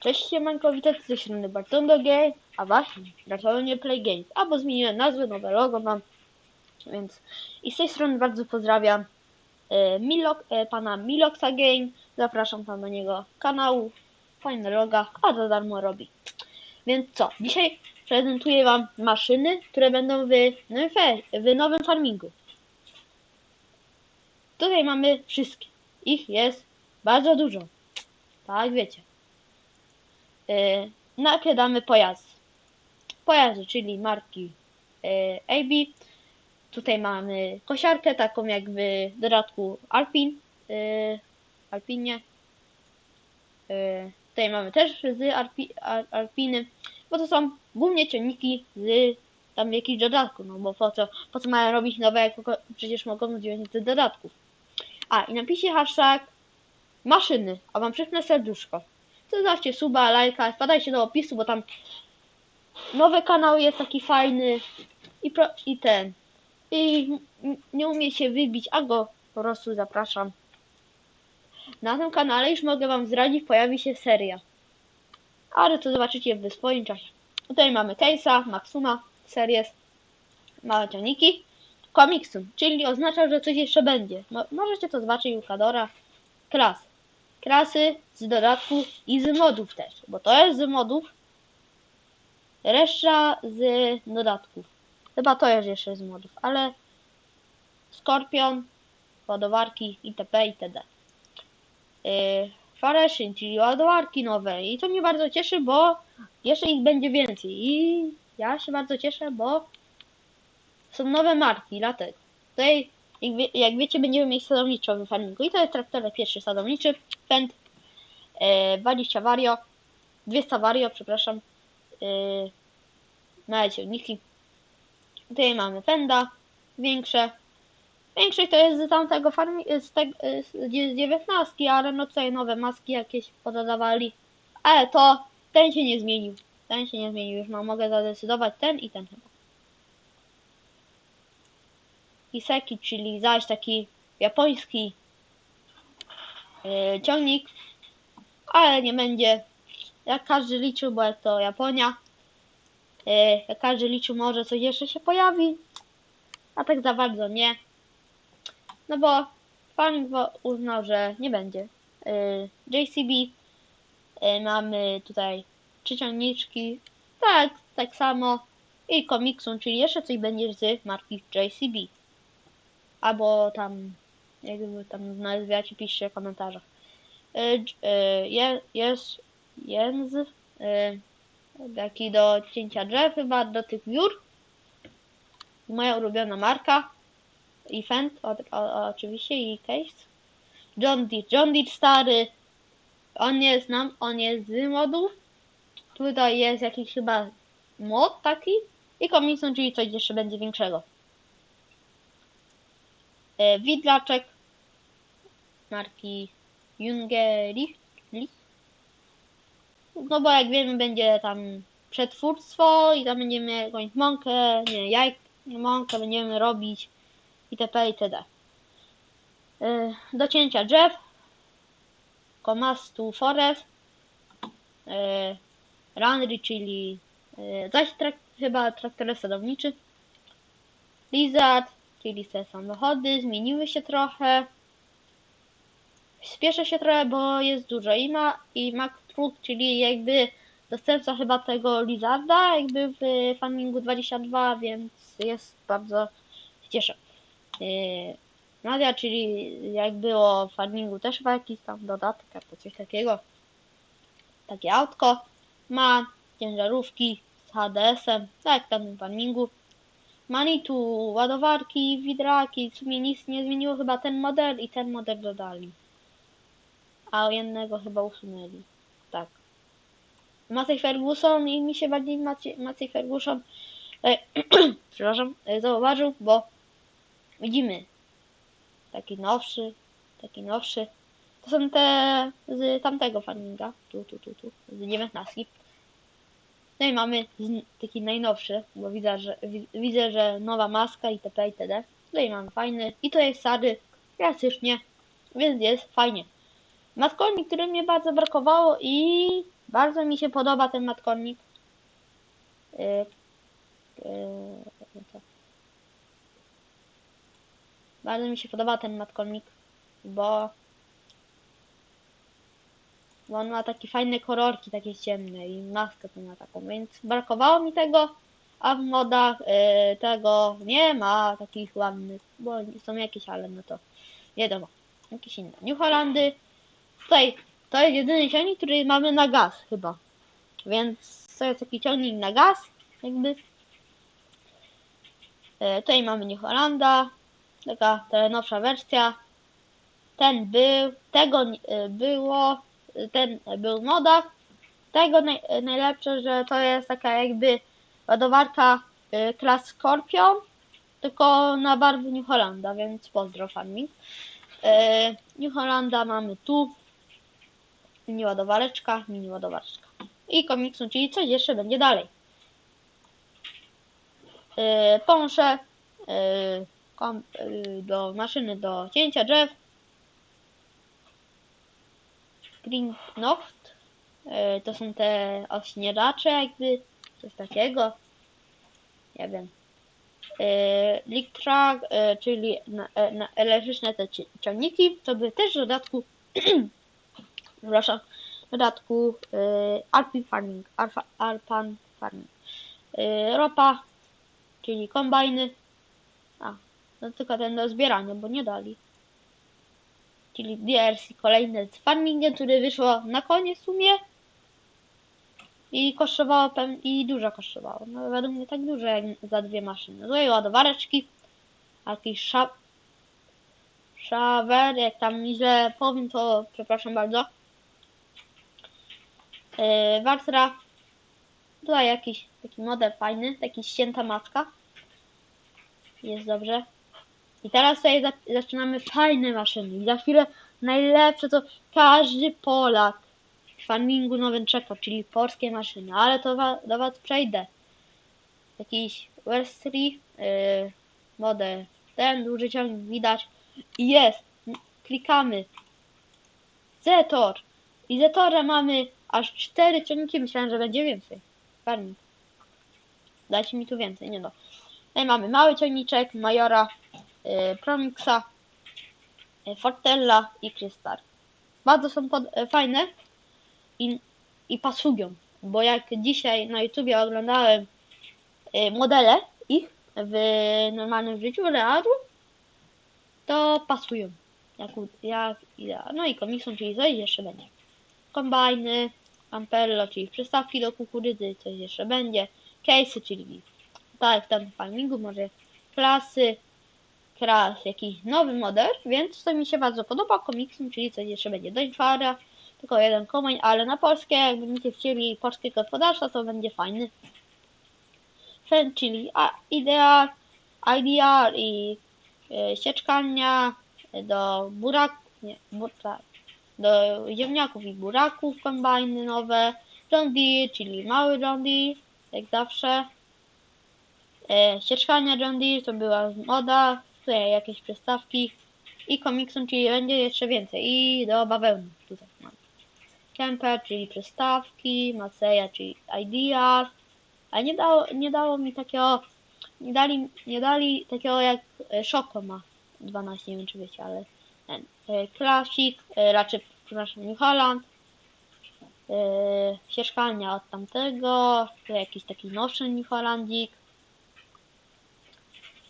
Cześć siemanko, witajcie ze strony Bartondo Game, a właśnie, na salonie Play Games, albo zmieniłem nazwę, nowe logo mam, więc i z tej strony bardzo pozdrawiam e, Milok, e, pana Miloxa Game, zapraszam tam do niego kanału, fajne loga, a za darmo robi. Więc co, dzisiaj prezentuję wam maszyny, które będą w nowym, w nowym farmingu. Tutaj mamy wszystkie, ich jest bardzo dużo, tak wiecie. Yy, najpierw damy pojazd. Pojazdy, czyli marki yy, AB. Tutaj mamy kosiarkę, taką jak w dodatku Alpin. Yy, Alpinie. Tutaj mamy też z Alpi, Al, Alpiny, bo to są głównie ciągniki z tam jakichś dodatków, no bo po co, po co mają robić nowe, jak przecież mogą wziąć z dodatków. A, i napiszcie hashtag maszyny, a wam przypnę serduszko. Zostawcie suba, lajka, wpadajcie do opisu, bo tam nowy kanał jest taki fajny i, pro, i ten. I nie umie się wybić, a go po prostu zapraszam. Na tym kanale już mogę wam zdradzić, pojawi się seria. Ale to zobaczycie w swoim czasie. Tutaj mamy Case'a, Maxuma, Series, małe ciągniki, Comixum, czyli oznacza, że coś jeszcze będzie. Mo- możecie to zobaczyć u Kadora. Klas klasy z dodatku i z modów też, bo to jest z modów, reszta z dodatków. Chyba to jest jeszcze z modów, ale Skorpion, ładowarki itp. itd. Yy, Fareszyn, czyli ładowarki nowe i to mnie bardzo cieszy, bo jeszcze ich będzie więcej i ja się bardzo cieszę, bo są nowe marki, dlatego. Tutaj jak, wie, jak wiecie, będziemy mieć sadowniczą w farmingu. I to jest traktor pierwszy sadowniczy, pęd, e, 20 vario, 200 vario, przepraszam, e, małe ciągniki. Tutaj mamy pęda, większe. Większość to jest z tamtego farmi, z, te, z 19, ale no tutaj nowe maski jakieś podawali. Ale to, ten się nie zmienił. Ten się nie zmienił, już no, mogę zadecydować ten i ten chyba. Iseki, czyli zaś taki japoński yy, ciągnik, ale nie będzie jak każdy liczył, bo to Japonia. Yy, jak każdy liczył, może coś jeszcze się pojawi, a tak za bardzo nie. No bo Farming uznał, że nie będzie. Yy, JCB yy, mamy tutaj trzy ciągniczki, tak, tak samo i Comixum, czyli jeszcze coś będzie z marki JCB albo tam, jakby tam nazwiacie, piszcie w komentarzach. Y, Je, jest jęz, y, taki do cięcia drzew, chyba do tych wiór. Moja ulubiona marka. I Fendt, o, o, oczywiście, i Case. John Deere. John Deere stary, on jest nam, on jest z modów. Tutaj jest jakiś chyba mod taki. I Comixon, czyli coś jeszcze będzie większego e, widlaczek marki Jungeri. No bo jak wiemy będzie tam przetwórstwo i tam będziemy jakąś mąkę, nie jajk, mąkę będziemy robić itp. itd. E, Do cięcia drzew Komastu Forest e, Runry, czyli e, zaś trak, chyba traktor sadowniczy Lizard, czyli te samochody, zmieniły się trochę. Spieszę się trochę, bo jest dużo i ma i Mac Truck, czyli jakby dostępca chyba tego Lizarda, jakby w Farmingu 22, więc jest bardzo się cieszę. Yy, Nadia, czyli jak było w Farmingu też chyba jakiś tam dodatek albo coś takiego. Takie autko ma ciężarówki z HDS-em, tak tam w Farmingu. Manitu, ładowarki, widraki, w sumie nic nie zmieniło, chyba ten model i ten model dodali. A jednego chyba usunęli. Tak. Maciej Ferguson i mi się bardziej Maciej, Maciej Ferguson e, przepraszam, e, zauważył, bo widzimy taki nowszy, taki nowszy. To są te z tamtego farminga, tu, tu, tu, tu, z 19. No i mamy taki najnowszy, bo widzę, że, wi- widzę, że nowa maska itp. itd. Tutaj mamy fajny i to jest sady klasycznie, więc jest fajnie. Matkolnik, który mnie bardzo brakowało i Bardzo mi się podoba ten matkornik. Yy, yy, co? Bardzo mi się podoba ten matkornik, bo bo on ma takie fajne kolorki, takie ciemne i maskę tu ma taką, więc brakowało mi tego, a w modach yy, tego nie ma takich ładnych, bo są jakieś, ale no to wiadomo, jakieś inne. New Holandy, tutaj to jest jedyny ciągnik, który mamy na gaz chyba, więc to jest taki ciągnik na gaz, jakby. Yy, tutaj mamy New Holanda, taka ta nowsza wersja. Ten był, tego y, było, y, ten był w modach. Tego naj, najlepsze, że to jest taka jakby ładowarka y, klas Scorpion, tylko na barwy New Hollanda, więc pozdro farming. Y, New Hollanda mamy tu. Mini ładowareczka, mini ładowareczka. I komiksu, czyli coś jeszcze będzie dalej. Yy, kom, yy, do maszyny do cięcia drzew. Knocht. Yy, to są te ośnieżacze, jakby coś takiego. Nie wiem. Leak Track, yy, czyli na, e, na elektryczne te ci- ciągniki, to by też w dodatku przepraszam, w dodatku Alpine Farming, Alfa, Alpan Farming. Ropa, czyli kombajny. A, no tylko ten do zbierania, bo nie dali. Czyli DLC kolejne z farmingiem, które wyszło na koniec w sumie. I kosztowało i dużo kosztowało. No według mnie tak dużo jak za dwie maszyny. Tutaj ładowareczki, jakiś szap, szawer, jak tam źle powiem, to przepraszam bardzo. Yy, Wartra. Tutaj jakiś taki model fajny, taki ścięta maska. Jest dobrze. I teraz tutaj za- zaczynamy fajne maszyny. I za chwilę najlepsze to każdy Polak w farmingu nowym czeka, czyli polskie maszyny. Ale to wa- do Was przejdę. Jakiś Westry, yy, model ten, duży ciągnik widać. I jest. Klikamy. Zetor. I Zetora mamy aż cztery ciągniki. Myślałem, że będzie więcej. Farming. Dajcie mi tu więcej, nie no. Tutaj mamy mały ciągniczek, Majora, yy, Promixa, yy, Fortella i Krystal. Bardzo są pod, yy, fajne i, i pasują, bo jak dzisiaj na YouTubie oglądałem modele ich w normalnym życiu, realu, to pasują. Jak, jak, ja- no i komiksą, czyli coś jeszcze będzie. Kombajny, Ampello, czyli przystawki do kukurydzy, coś jeszcze będzie. Case'y, czyli tak w tym farmingu, może klasy, kras, jakiś nowy model, więc to mi się bardzo podoba. Komiksem, czyli coś jeszcze będzie dość fara, tylko jeden kombajn, ale na polskie, jakby będziecie chcieli polskie gospodarstwa, to będzie fajny. Ten, czyli ideal, IDR i y, do burak, nie, bur, tak, do ziemniaków i buraków, kombajny nowe, Deere, czyli mały Deere, jak zawsze. E, sieczkania John Deere to była moda, jakieś przystawki i komiksem, czyli będzie jeszcze więcej. I do bawełny tutaj mam. Kemper, czyli przystawki, Maceja, czyli IDR, ale nie dało, nie dało mi takiego, nie dali, nie dali takiego jak e, Szoko ma 12, nie wiem czy wiecie, ale ten, e, Classic, e, raczej, przepraszam, New Holland, sieszkania od tamtego, jakiś taki nowszy New Hollandzik,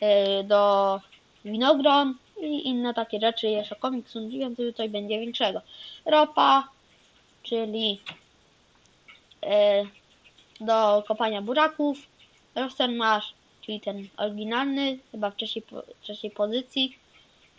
e, do winogron i inne takie rzeczy, jeszcze komiks więcej tutaj będzie większego. Ropa, czyli e, do kopania buraków, roster masz, czyli ten oryginalny, chyba w trzeciej, trzeciej pozycji,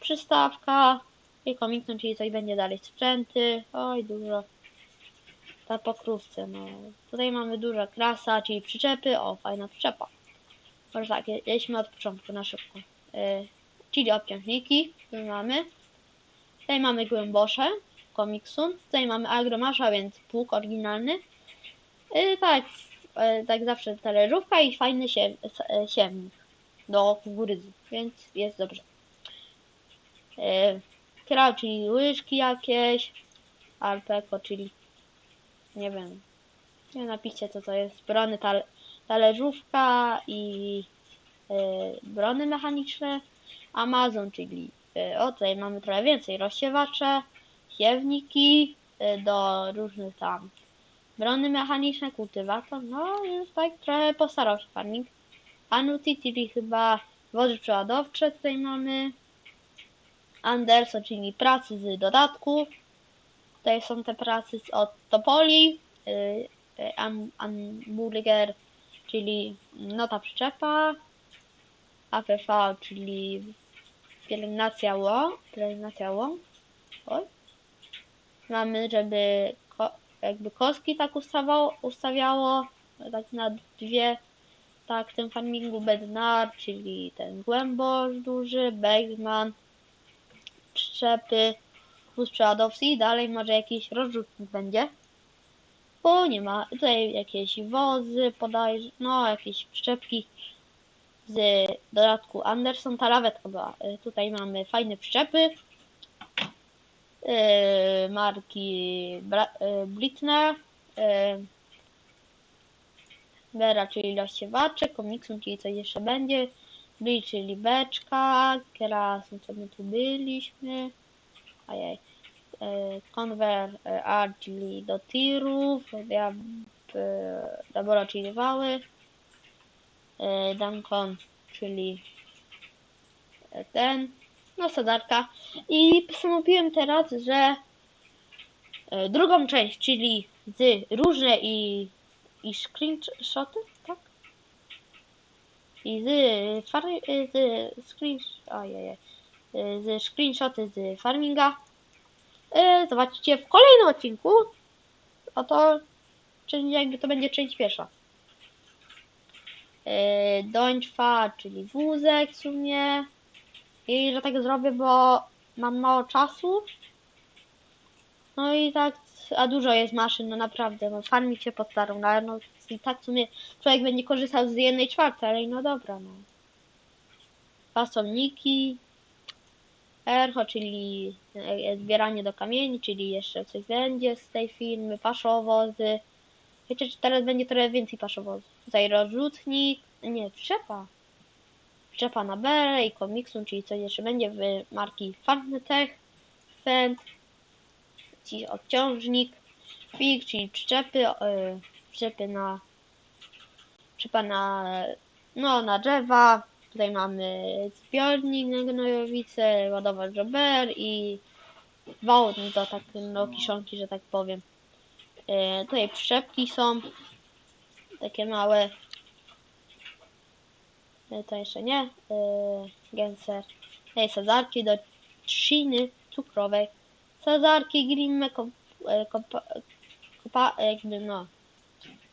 przystawka i komiksem, czyli coś będzie dalej sprzęty, oj dużo, ta pokrówce, no. Tutaj mamy dużo krasa, czyli przyczepy, o fajna przyczepa, może tak, je- jedźmy od początku na szybko, yy, czyli obciążniki, które mamy, tutaj mamy głębosze, komiksun, tutaj mamy agromasza, więc pług oryginalny, yy, tak, yy, tak zawsze talerzówka i fajny sie, e, siewnik do kukurydzy, więc jest dobrze. Yy, Kral, czyli łyżki jakieś, Alpeko, czyli nie wiem, nie napiszcie co to jest, brony tal talerzówka i y, brony mechaniczne, Amazon, czyli y, o tutaj mamy trochę więcej, rozsiewacze, siewniki y, do różnych tam brony mechaniczne, kultywator, no już tak trochę postarał się farming. Annuity, czyli chyba wozy przeładowcze tutaj mamy. Anderson, czyli pracy z dodatku. Tutaj są te pracy z od Topoli. Am- Hamburger, czyli nota przyczepa. APV, czyli pielęgnacja łąk. Pielęgnacja łąk. Oj. Mamy, żeby ko- jakby kostki tak ustawało, ustawiało tak na dwie tak w tym farmingu bednar, czyli ten głębosz duży, Bergman, przyczepy, wóz przeładowcy i dalej może jakiś rozrzutnik będzie. Bo nie ma tutaj jakieś wozy, podajże, no jakieś przyczepki z dodatku Anderson, ta lawetka była. Y, Tutaj mamy fajne przyczepy. Yy, marki Blitner, yy, Bera, czyli rozsiewacze, Komiksun, czyli coś jeszcze będzie, Bli, czyli beczka, Kerasun, co my tu byliśmy, ajaj, Conver R, czyli do tirów, Dabora, czyli wały, Dankon, czyli yy, ten, no sadarka. I postanowiłem teraz, że e, drugą część, czyli z różne i, i screenshoty, tak? I z, far, e, z, screen, ojej, e, z screenshoty z farminga e, zobaczycie w kolejnym odcinku. Oto, czyli jakby to będzie część pierwsza. E, Dończwa, czyli wózek w sumie. I że tak zrobię, bo mam mało czasu. No i tak, a dużo jest maszyn, no naprawdę, no farmik się postarał, no ale no i tak w sumie człowiek będzie korzystał z jednej czwartej, ale no dobra, no. Fasolniki, ercho, czyli e, zbieranie do kamieni, czyli jeszcze coś będzie z tej firmy, paszowozy. Że teraz będzie trochę więcej paszowozów. Tutaj rozrzutnik, nie, przyczepa przyczepa na berę i komiksun, czyli coś jeszcze będzie w marki Farmtech, Fend, czyli obciążnik, Fig, czyli przyczepy, yy, przyczepy na przyczepa na, no, na drzewa, tutaj mamy zbiornik na gnojowice, ładować jober i wał do tak, no, kiszonki, że tak powiem. Yy, tutaj przyczepki są, takie małe, E, to jeszcze nie, yy, gęse, Ej, sadzarki do trzciny cukrowej, sadzarki grimme, kom, e, kompa, jakby no,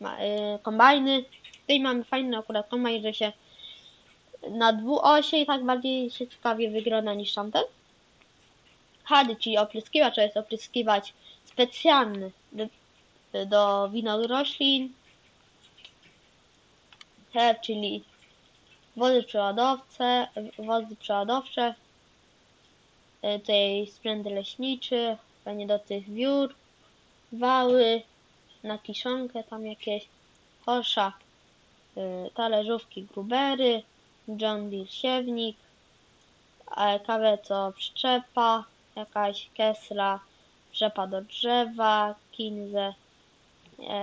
ma, yy, kombajny, tutaj mamy fajny akurat kombajn, że się na dwuosie i tak bardziej się ciekawie wygląda niż tamten. Hady, czyli opryskiwacz, to jest opryskiwać specjalny do, do winoroślin. Her, czyli wozy przeładowce, wozy przeładowcze, y, tutaj sprzęt leśniczy, pewnie do tych biur, wały, na kiszonkę tam jakieś, kosza, y, talerzówki, grubery, John Deere siewnik, kawę co przyczepa, jakaś kesla, rzepa do drzewa, kinze,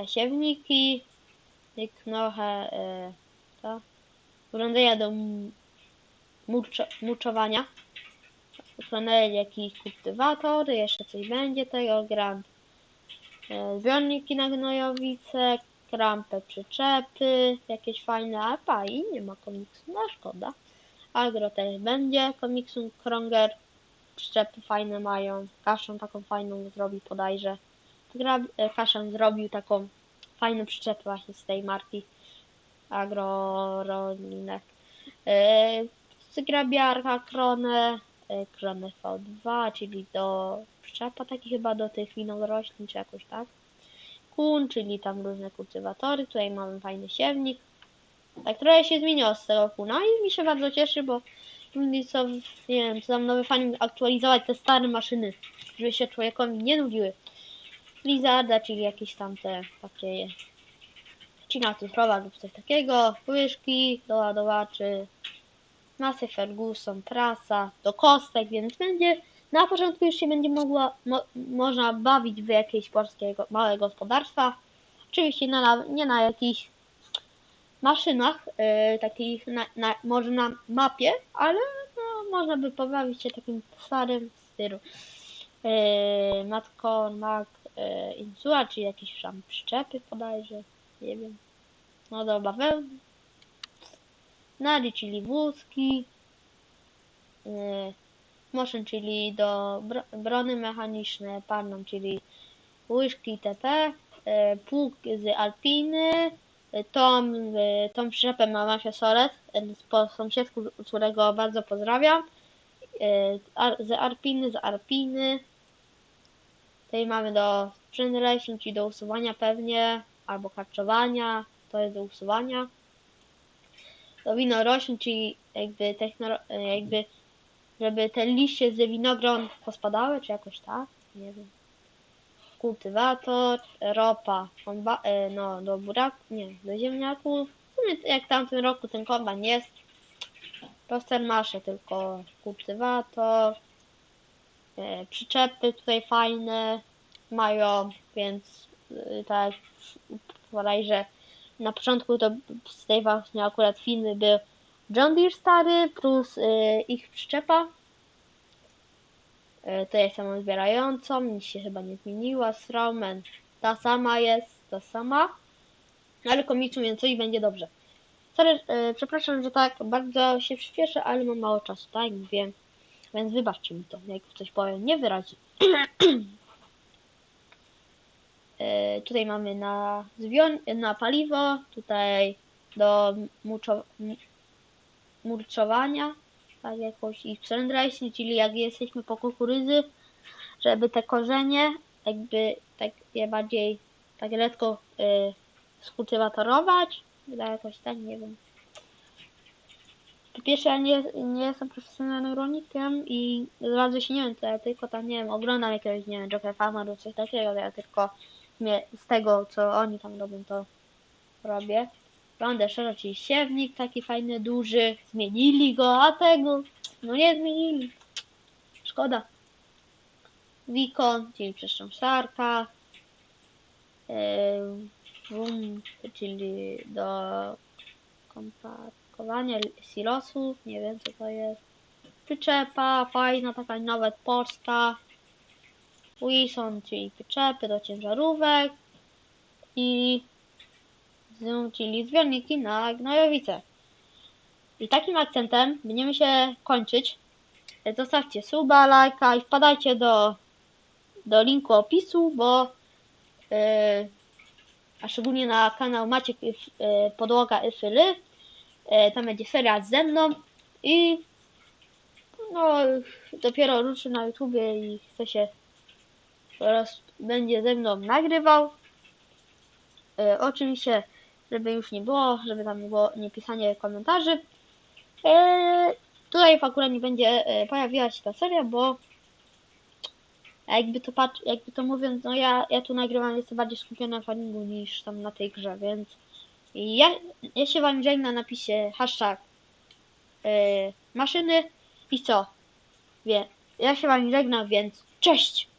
siewniki, i knoche, e, to urządzenia do m- murczo, muczowania. Panel jakiś kultywator, jeszcze coś będzie tego, grant. E, Zbiorniki na gnojowice, krampę przyczepy, jakieś fajne apa i nie ma komiksu, no szkoda. Agro też będzie, komiksu Kronger, przyczepy fajne mają, kaszą taką fajną zrobi podajże. E, Kaszan zrobił taką fajną przyczepę właśnie z tej marki agrorolinek. E, Zgrabiarka, kronę, e, kronę V2, czyli do przyczepa taki chyba do tych winoroślin, czy jakoś tak. Kun, czyli tam różne kultywatory. Tutaj mamy fajny siewnik. Tak trochę się zmieniło z tego kuna i mi się bardzo cieszy, bo nie wiem, co tam nowy fani aktualizować te stare maszyny, żeby się człowiekowi nie nudziły. Blizzarda, czyli jakieś tam te takie ścina cyfrowa lub coś takiego, łyżki do ładowaczy, masy Ferguson, prasa, do kostek, więc będzie na początku już się będzie mogła, mo, można bawić w jakieś polskie małe gospodarstwa. Oczywiście na, nie na jakichś maszynach, e, takich na, na, może na mapie, ale no, można by pobawić się takim starym stylu. E, Matko, Mac, e, czy jakieś tam przyczepy bodajże, nie wiem. No do bawełny. Nali, czyli wózki. E, Motion, czyli do bro, brony mechaniczne, panną, czyli łyżki itp. E, Pług z Alpiny. E, Tą, e, tą przyczepę ma Mafia Solet, e, po sąsiedzku, którego bardzo pozdrawiam. E, Z Arpiny, z Arpiny. Tutaj mamy do sprzęt czyli do usuwania pewnie, albo karczowania, to jest do usuwania. Do winorośli, czyli jakby technolo- jakby żeby te liście z winogron pospadały, czy jakoś tak, nie wiem. Kultywator, ropa, komba- e, no do buraku, nie, do ziemniaków. W sumie jak w tamtym roku ten komban jest. Prostermasze tylko kultywator. E, przyczepy tutaj fajne mają, więc e, tak bodajże na początku to z tej właśnie akurat filmy był John Deere stary plus e, ich przyczepa. E, to jest samozbierającą, nic się chyba nie zmieniła. Strowman ta sama jest, ta sama. Ale komiczny, więc coś będzie dobrze. Sorry, e, przepraszam, że tak bardzo się przyspieszę, ale mam mało czasu, tak mówiłem. Więc wybaczcie mi to, jak coś powiem niewyraźnie. E, tutaj mamy na, na paliwo, tutaj do murczowania, tak jakoś i ręczny, czyli jak jesteśmy po kukurydzy, żeby te korzenie jakby tak je bardziej tak lekko y, skultywatorować, chyba jakoś tak, nie wiem. Po pierwsze, ja nie, nie jestem profesjonalnym rolnikiem i bardzo się nie wiem, co ja tylko tam, nie wiem, oglądam jakiegoś, nie wiem, Joker Farma lub coś takiego, ja tylko mnie, z tego, co oni tam robią, to robię. Roundesher, czyli siewnik taki fajny, duży, zmienili go, a tego, no nie zmienili. Szkoda. Wikon, czyli przestrząsarka. Wum, czyli do komparkowania silosów, nie wiem co to jest. Przyczepa, fajna, taka nawet polska. Wilson, czyli przyczepy do ciężarówek. I czyli zbiorniki na gnojowice. I takim akcentem będziemy się kończyć. Zostawcie suba, lajka i wpadajcie do, do linku opisu, bo yy, a szczególnie na kanał Maciek yy, Podłoga Ifyly. Yy, tam będzie seria ze mną i no dopiero ruszy na YouTubie i chce się teraz będzie ze mną nagrywał. E, oczywiście, żeby już nie było, żeby tam nie było nie pisanie komentarzy. E, tutaj akurat nie będzie e, pojawiła się ta seria, bo jakby to patrz, jakby to mówiąc, no ja, ja tu nagrywam, jestem bardziej skupiona na faningu niż tam na tej grze, więc ja, ja się wam żegnam, napiszę hashtag e, maszyny i co? Wie, ja się wam żegnam, więc cześć!